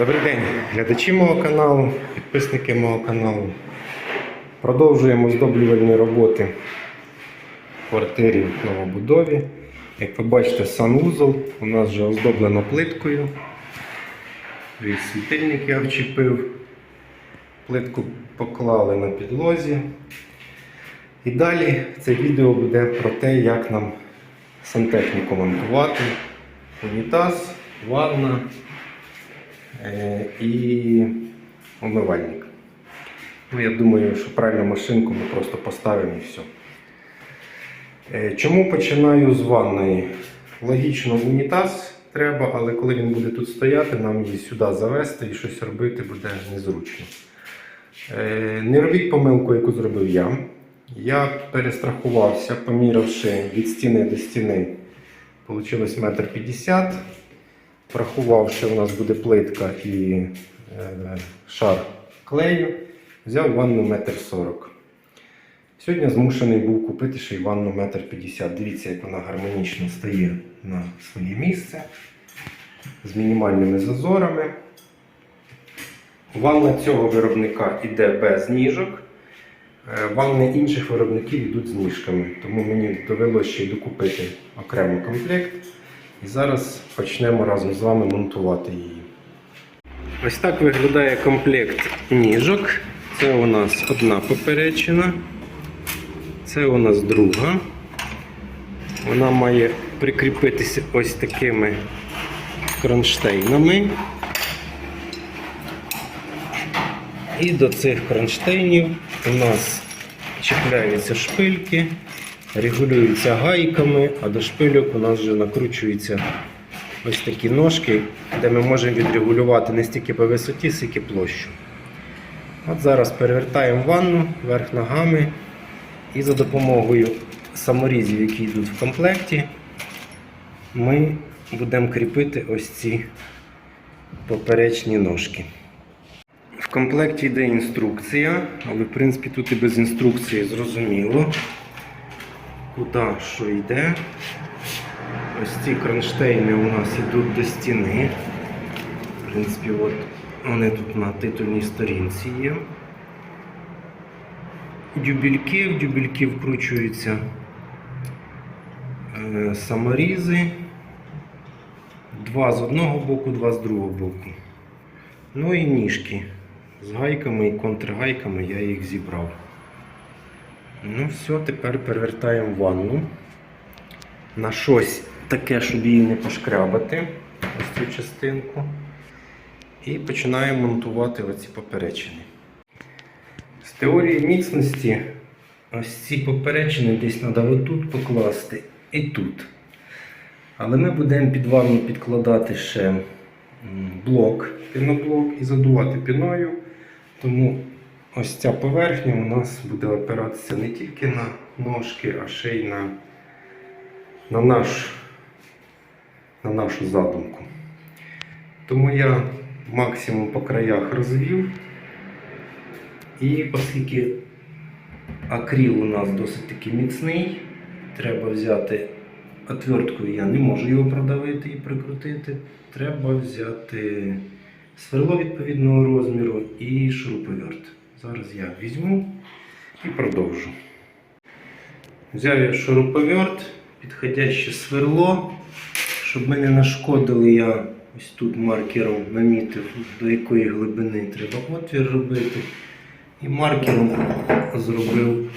Добрий день, глядачі мого каналу, підписники мого каналу. Продовжуємо здоблювальні роботи в квартирі в новобудові. Як ви бачите, санвузол у нас вже оздоблено плиткою. Світильник я вчепив. Плитку поклали на підлозі. І далі це відео буде про те, як нам сантехніку монтувати. Унітаз, ванна і умивальник. Ну, я думаю, що правильну машинку ми просто поставимо і все. Е, Чому починаю з ванної? Логічно, унітаз треба, але коли він буде тут стояти, нам її сюди завести і щось робити буде незручно. Е, Не робіть помилку, яку зробив я. Я перестрахувався, поміривши від стіни до стіни, вийшло метр п'ятдесят. Врахував, що у нас буде плитка і е, шар клею, взяв ванну метр сорок. Сьогодні змушений був купити ще й ванну метр п'ятдесят. Дивіться, як вона гармонічно стає на своє місце з мінімальними зазорами. Ванна цього виробника йде без ніжок. Е, Ванни інших виробників йдуть з ніжками, тому мені довелося ще й докупити окремий комплект. І зараз почнемо разом з вами монтувати її. Ось так виглядає комплект ніжок. Це у нас одна поперечина, це у нас друга. Вона має прикріпитися ось такими кронштейнами. І до цих кронштейнів у нас чіпляються шпильки, регулюються гайками, а до шпильок у нас вже накручуються ось такі ножки, де ми можемо відрегулювати не стільки по висоті, скільки площу. От зараз перевертаємо ванну вверх ногами і за допомогою саморізів, які йдуть в комплекті, ми будемо кріпити ось ці поперечні ножки. В комплекті йде інструкція, але в принципі тут і без інструкції зрозуміло, куди що йде. Ось ці кронштейни у нас йдуть до стіни. В принципі, от вони тут на титульній сторінці є. Дюбельки, в дюбельки вкручуються е, саморізи. Два з одного боку, два з другого боку. Ну і ніжки. З гайками і контргайками я їх зібрав. Ну все, тепер перевертаємо ванну на щось таке, щоб її не пошкрябати, ось цю частинку. І починаємо монтувати оці поперечини. З теорії міцності ось ці поперечини десь треба отут покласти і тут. Але ми будемо під ванну підкладати ще блок, піноблок і задувати піною. Тому ось ця поверхня у нас буде опиратися не тільки на ножки, а ще й на, на, наш, на нашу задумку. Тому я максимум по краях розвів. І оскільки акріл у нас досить таки міцний, треба взяти отверткою, я не можу його продавити і прикрутити. Треба взяти сверло відповідного розміру і шуруповерт. Зараз я візьму і продовжу. Взяв я шуруповерт, підходяще сверло, щоб ми не нашкодили, я ось тут маркером намітив, до якої глибини треба отвір робити. І маркером зробив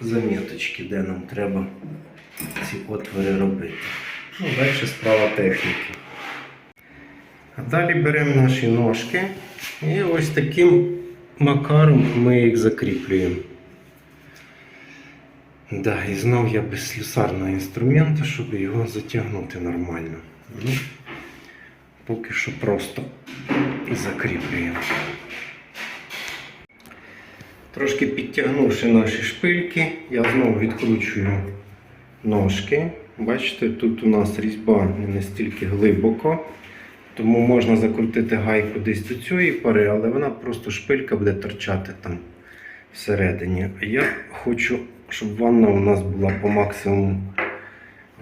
заміточки, де нам треба ці отвори робити. Ну, далі справа техніки. А далі беремо наші ножки і ось таким макаром ми їх закріплюємо. Да, і знов я без слюсарного інструменту, щоб його затягнути нормально. Ну, поки що просто закріплюємо. Трошки підтягнувши наші шпильки, я знову відкручую ножки. Бачите, тут у нас різьба не настільки глибоко, тому можна закрутити гайку десь до цієї пари, але вона просто шпилька буде торчати там всередині. А я хочу, щоб ванна у нас була по максимуму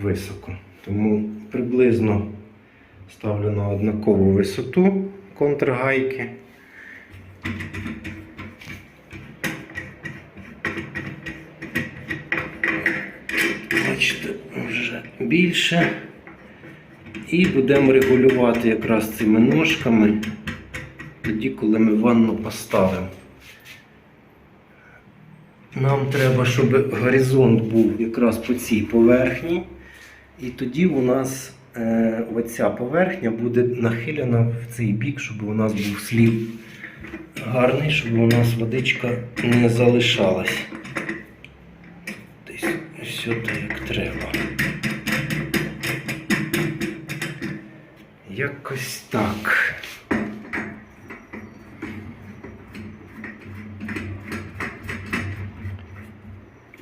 високо. Тому приблизно ставлю на однакову висоту контргайки. Бачите, вже більше. І будемо регулювати якраз цими ножками тоді, коли ми ванну поставимо. Нам треба, щоб горизонт був якраз по цій поверхні. І тоді у нас е, оця поверхня буде нахилена в цей бік, щоб у нас був слів гарний, щоб у нас водичка не залишалась. Десь сюди як треба. Якось так.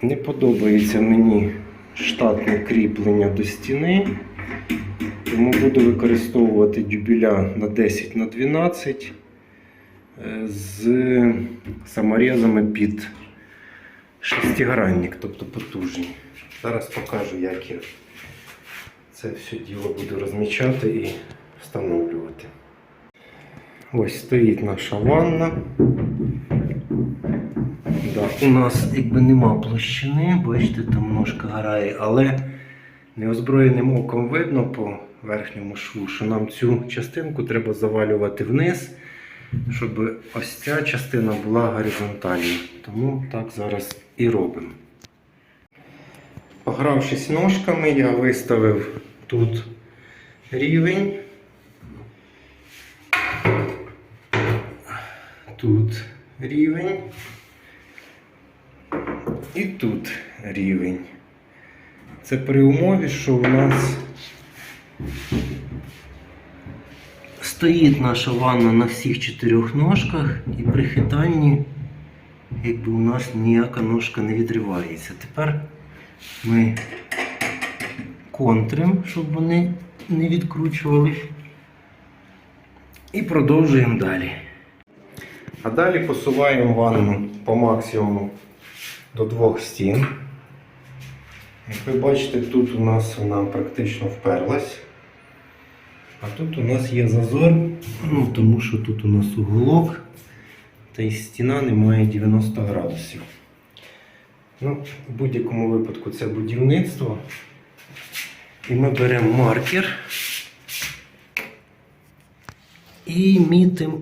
Не подобається мені штатне кріплення до стіни, тому буду використовувати дюбеля на 10 на 12 е, з саморізами під шестигранник, тобто потужні. Зараз покажу, як я це все діло буду розмічати і встановлювати. Ось стоїть наша ванна. Да, у нас якби нема площини, бачите, там ножка грає, але неозброєним оком видно по верхньому шву, що нам цю частинку треба завалювати вниз, щоб ось ця частина була горизонтальною. Тому так зараз і робимо. Погравшись ножками, я виставив тут рівень. Тут рівень. І тут рівень. Це при умові, що у нас стоїть наша ванна на всіх чотирьох ножках і при хитанні якби у нас ніяка ножка не відривається. Тепер ми контрим, щоб вони не відкручувались. І продовжуємо далі. А далі посуваємо ванну по максимуму до двох стін. Як ви бачите, тут у нас вона практично вперлась. А тут у нас є зазор, ну, тому що тут у нас уголок, та й стіна не має 90 градусів. Ну, в будь-якому випадку це будівництво. І ми беремо маркер і мітимо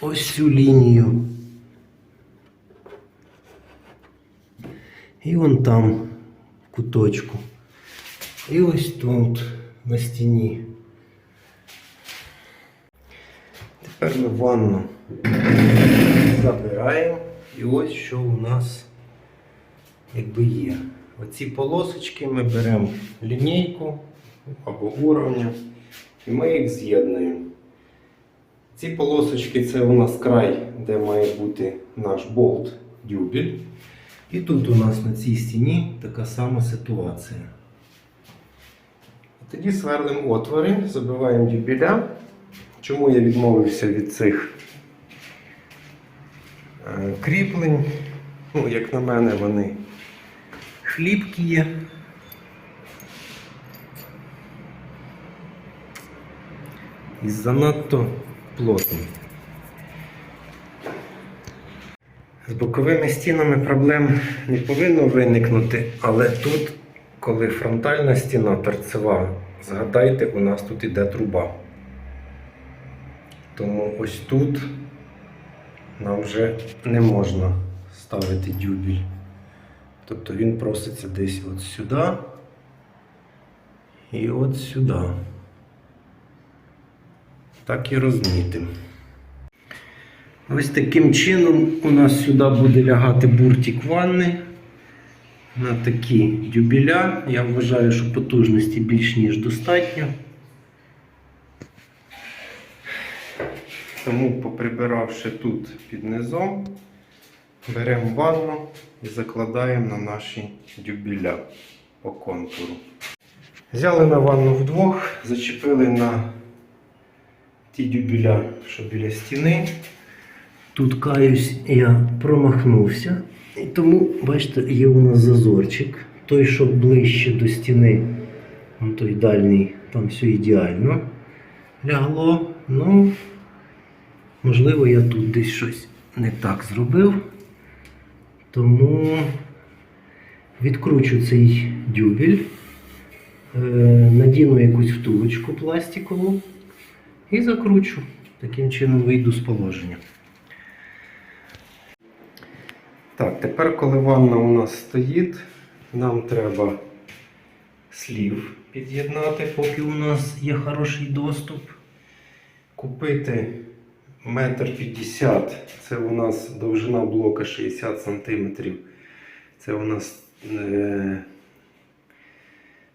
ось цю лінію. І вон там, в куточку. І ось тут, на стіні. Тепер ми ванну забираємо. І ось що у нас якби є. Оці полосочки ми беремо лінійку або уровня і ми їх з'єднуємо. Ці полосочки це у нас край, де має бути наш болт дюбель. І тут у нас на цій стіні така сама ситуація. Тоді сверлимо отвори, забиваємо дюбеля. Чому я відмовився від цих е, кріплень? Ну, як на мене, вони хлібкі є. І занадто плотні. З боковими стінами проблем не повинно виникнути, але тут, коли фронтальна стіна торцева, згадайте, у нас тут іде труба. Тому ось тут нам вже не можна ставити дюбель. Тобто він проситься десь от сюди і от сюди. Так і розмітимо. Ось таким чином у нас сюди буде лягати буртик ванни на такі дюбеля. Я вважаю, що потужності більш ніж достатньо. Тому, поприбиравши тут під низом, беремо ванну і закладаємо на наші дюбеля по контуру. Взяли на ванну вдвох, зачепили на ті дюбеля, що біля стіни. Тут каюсь, я промахнувся. І тому, бачите, є у нас зазорчик. Той, що ближче до стіни, он той дальній, там все ідеально лягло. Ну, можливо, я тут десь щось не так зробив. Тому відкручу цей дюбель, е, надіну якусь втулочку пластикову і закручу. Таким чином вийду з положення. Так, тепер, коли ванна у нас стоїть, нам треба слів під'єднати, поки у нас є хороший доступ. Купити метр п'ятдесят. Це у нас довжина блока 60 см. Це у нас е,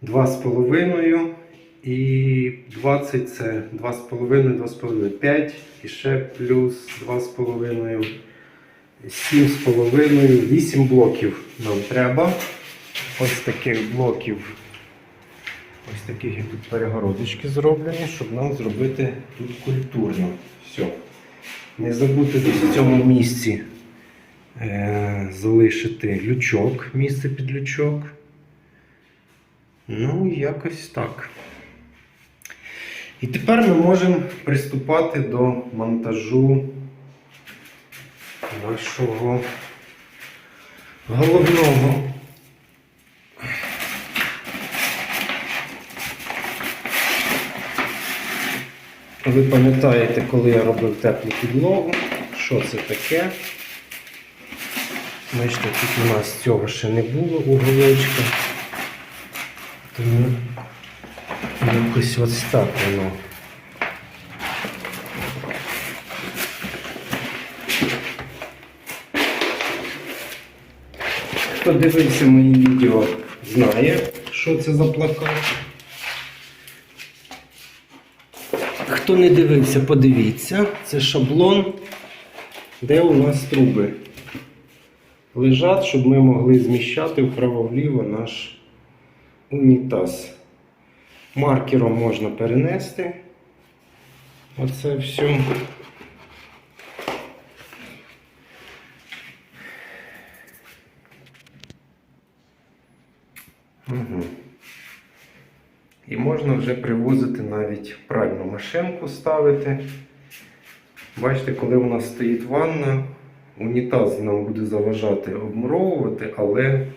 2,5 і 20 це 2,5, 2,5, 5 і ще плюс 2,5. 7,5, 8 блоків нам треба. Ось таких блоків. Ось таких як тут перегородочки зроблені, щоб нам зробити тут культурно. Все. Не забудьте в цьому місці е, залишити лючок, місце під лючок. Ну, якось так. І тепер ми можемо приступати до монтажу нашого головного. Ви пам'ятаєте, коли я робив теплу підлогу, що це таке? Бачите, тут у нас цього ще не було уголочка. Тому якось ось так воно. Хто дивився мої відео, знає, що це за плакат. Хто не дивився, подивіться. Це шаблон, де у нас труби лежать, щоб ми могли зміщати вправо-вліво наш унітаз. Маркером можна перенести. Оце все. Угу. І можна вже привозити навіть пральну машинку ставити. Бачите, коли у нас стоїть ванна, унітаз нам буде заважати обмуровувати, але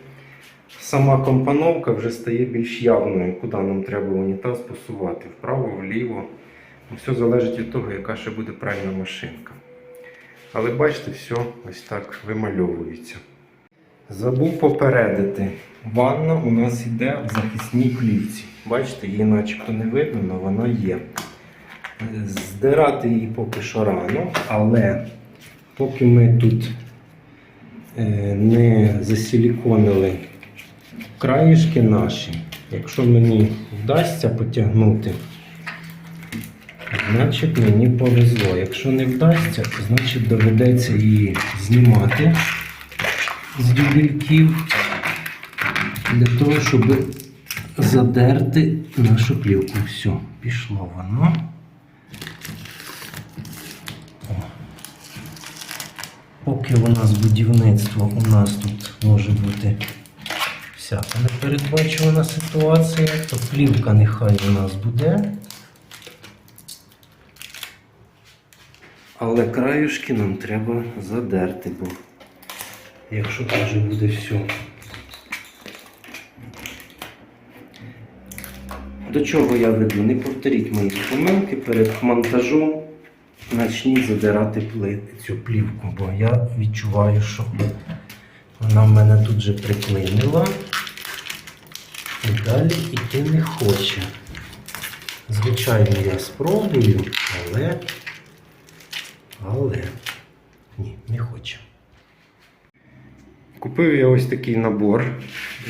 сама компоновка вже стає більш явною, куди нам треба унітаз посувати, вправо, вліво. Ну, Все залежить від того, яка ще буде пральна машинка. Але бачите, все ось так вимальовується. Забув попередити. Ванна у нас йде в захисній плівці. Бачите, її начебто не видно, але вона є. Здирати її поки що рано, але поки ми тут е, не засиліконили краєшки наші, якщо мені вдасться потягнути, значить мені повезло. Якщо не вдасться, то значить доведеться її знімати з дюбельків для того, щоб задерти нашу плівку. Все, пішло воно. Поки у нас будівництво, у нас тут може бути всяка непередбачувана ситуація, то плівка нехай у нас буде. Але краюшки нам треба задерти, бо якщо тут вже буде все. До чого я веду? Не повторіть мої помилки перед монтажом почніть задирати цю плівку, бо я відчуваю, що вона в мене тут вже приклинила далі йти не хоче. Звичайно, я спробую, але, але ні, не хоче. Купив я ось такий набор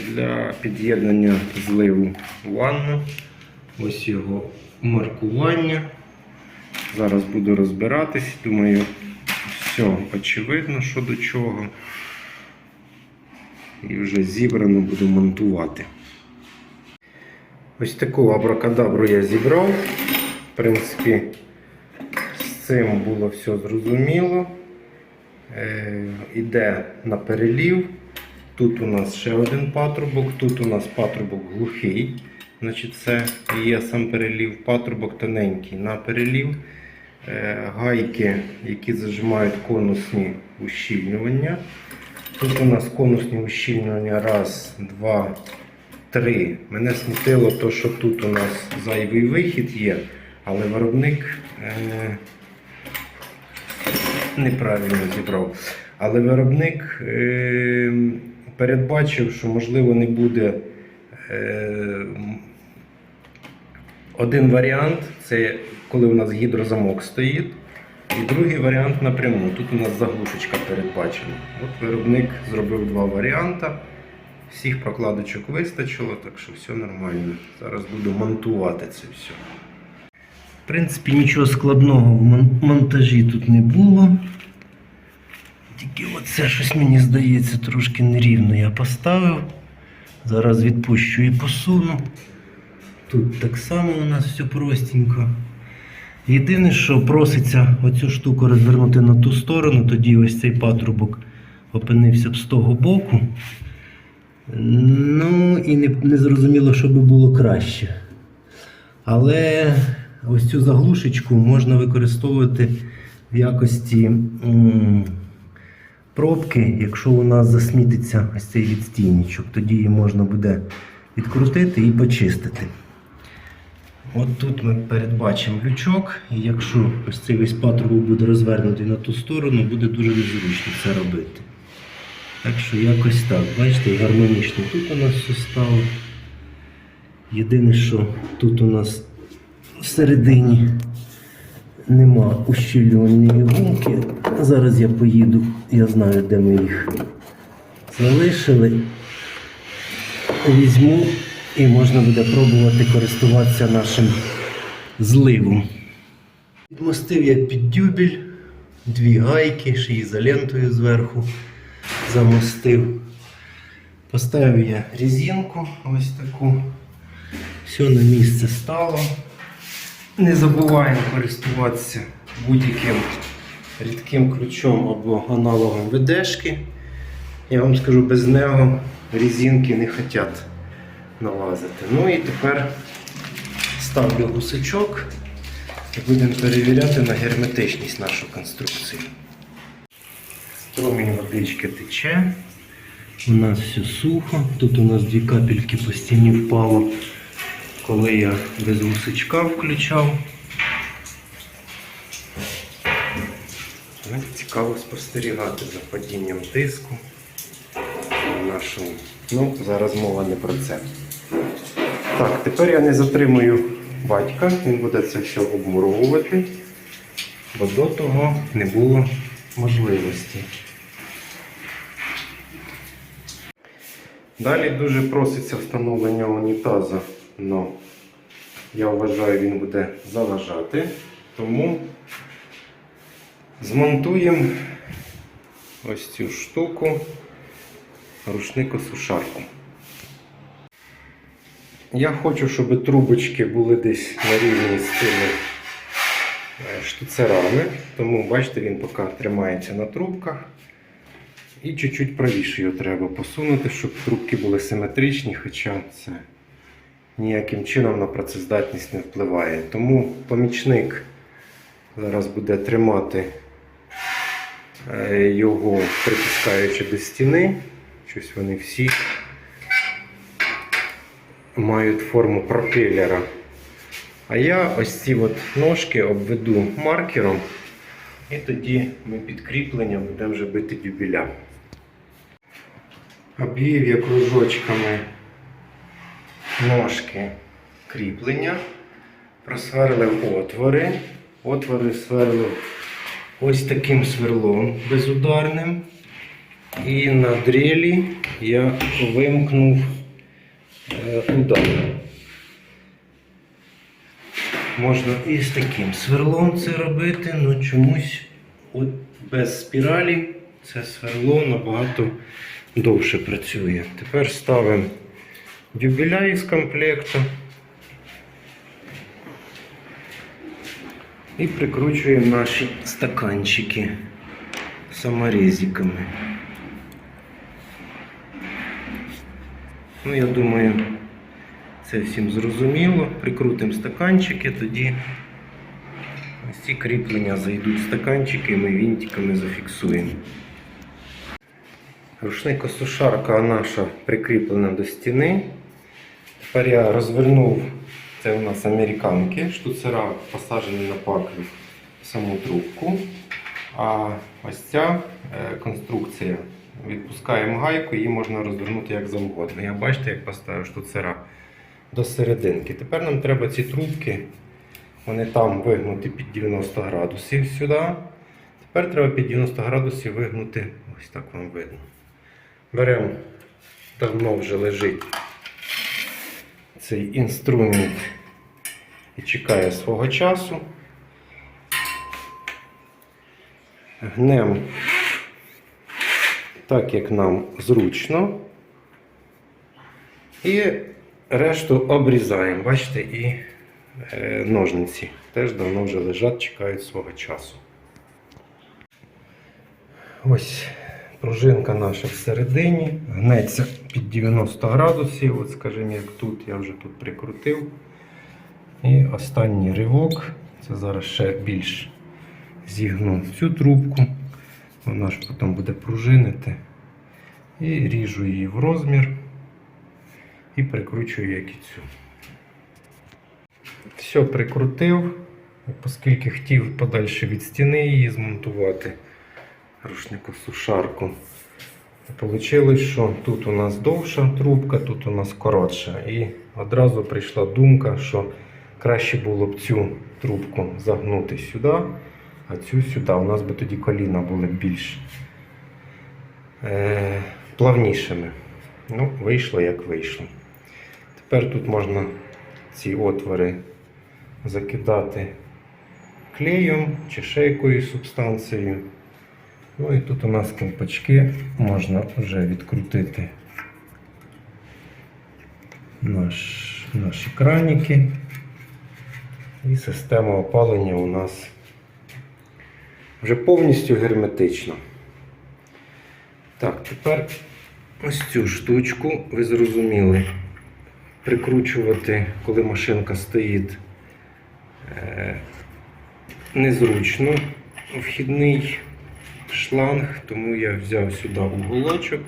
для під'єднання зливу ванну. Ось його маркування. Зараз буду розбиратись. Думаю, все очевидно, що до чого. І вже зібрано буду монтувати. Ось таку абракадабру я зібрав. В принципі, з цим було все зрозуміло. Е, іде на перелів. Тут у нас ще один патрубок, тут у нас патрубок глухий. Значить, це є сам перелів, патрубок тоненький на перелів. е, гайки, які зажимають конусні ущільнювання. Тут у нас конусні ущільнювання. Раз, два, три. Мене смутило то, що тут у нас зайвий вихід є, але виробник е, неправильно зібрав. Але виробник е, передбачив, що можливо не буде. Е, один варіант це коли у нас гідрозамок стоїть. І другий варіант напряму. Тут у нас заглушечка передбачена. От виробник зробив два варіанти. Всіх прокладочок вистачило, так що все нормально. Зараз буду монтувати це все. В принципі, нічого складного в монтажі тут не було. Тільки оце щось мені здається трошки нерівно я поставив. Зараз відпущу і посуну. Тут так само у нас все простенько. Єдине, що проситься оцю штуку розвернути на ту сторону, тоді ось цей патрубок опинився б з того боку. Ну і не, не зрозуміло, що би було краще. Але ось цю заглушечку можна використовувати в якості м, пробки, якщо у нас засмітиться ось цей відстійничок, тоді її можна буде відкрутити і почистити. От тут ми передбачимо лючок, і якщо ось цей весь патрубок буде розвернутий на ту сторону, буде дуже незручно це робити. Так що якось так, бачите, гармонічно тут у нас все стало. Єдине, що тут у нас всередині нема ущільнювальної гумки. Зараз я поїду, я знаю, де ми їх залишили. Візьму і можна буде пробувати користуватися нашим зливом. Відмостив я під дюбель, дві гайки, ще ізолентою зверху замостив. Поставив я резинку ось таку. Все на місце стало. Не забуваємо користуватися будь-яким рідким ключом або аналогом ведешки. Я вам скажу, без нього резинки не хочуть налазити. Ну і тепер ставлю гусачок і будемо перевіряти на герметичність нашу конструкцію. Струмінь водички тече. У нас все сухо. Тут у нас дві капельки по стіні впало, коли я без гусачка включав. Цікаво спостерігати за падінням тиску нашому. Ну, зараз мова не про це. Так, тепер я не затримую батька, він буде це все обмуровувати, бо до того не було можливості. Далі дуже проситься встановлення унітазу, але я вважаю, він буде заважати, тому змонтуємо ось цю штуку рушникосушарку. Я хочу, щоб трубочки були десь на рівні з цими е, штуцерами, тому бачите, він поки тримається на трубках. І чуть-чуть правіше його треба посунути, щоб трубки були симетричні, хоча це ніяким чином на працездатність не впливає. Тому помічник зараз буде тримати е, його притискаючи до стіни. Щось вони всі мають форму пропелера. А я ось ці от ножки обведу маркером, і тоді ми підкріплення будемо вже бити дюбеля. Обвів я кружочками ножки кріплення, просверлив отвори. Отвори сверлив ось таким сверлом безударним. І на дрелі я вимкнув е, удар. Можна і з таким сверлом це робити, але чомусь от без спіралі це сверло набагато довше працює. Тепер ставимо дюбеля із комплекту і прикручуємо наші стаканчики саморезиками. Ну, я думаю, це всім зрозуміло. Прикрутимо стаканчики, тоді ось ці кріплення зайдуть в стаканчики, ми вінтиками зафіксуємо. Рушникосушарка наша прикріплена до стіни. Тепер я розвернув, це у нас американки, штуцера посаджені на паклю саму трубку. А ось ця е, конструкція. Відпускаємо гайку, її можна розвернути як завгодно. Я бачите, як поставив штуцера до серединки. Тепер нам треба ці трубки, вони там вигнуті під 90 градусів сюди. Тепер треба під 90 градусів вигнути, ось так вам видно. Беремо, давно вже лежить цей інструмент і чекає свого часу. Гнем так, як нам зручно. І решту обрізаємо. Бачите, і е, ножниці теж давно вже лежать, чекають свого часу. Ось пружинка наша всередині, гнеться під 90 градусів. От, скажімо, як тут, я вже тут прикрутив. І останній ривок. Це зараз ще більш зігну цю трубку. Вона ж потім буде пружинити. І ріжу її в розмір і прикручую як і цю. Все прикрутив, оскільки хотів подальше від стіни її змонтувати рушникосушарку. Получилось, що тут у нас довша трубка, тут у нас коротша. І одразу прийшла думка, що краще було б цю трубку загнути сюди, а цю сюди. У нас би тоді коліна були більш е, плавнішими. Ну, вийшло як вийшло. Тепер тут можна ці отвори закидати клеєм чи ще якоюсь субстанцією. Ну і тут у нас колпачки можна вже відкрутити наш, наші краніки. І система опалення у нас вже повністю герметична. Так, тепер ось цю штучку, ви зрозуміли, прикручувати, коли машинка стоїть е, незручно вхідний шланг, тому я взяв сюди уголочок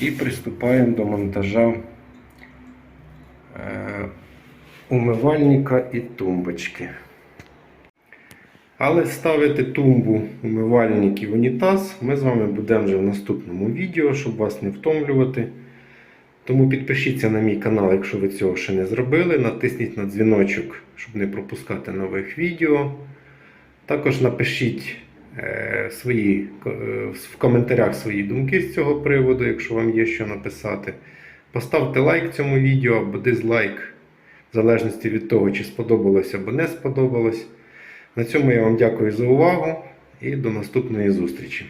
і приступаємо до монтажа е, умивальника і тумбочки. Але ставити тумбу, умивальник і унітаз ми з вами будемо вже в наступному відео, щоб вас не втомлювати. Тому підпишіться на мій канал, якщо ви цього ще не зробили. Натисніть на дзвіночок, щоб не пропускати нових відео. Також напишіть свої, е, в коментарях свої думки з цього приводу, якщо вам є що написати. Поставте лайк цьому відео або дизлайк, в залежності від того, чи сподобалось або не сподобалось. На цьому я вам дякую за увагу і до наступної зустрічі.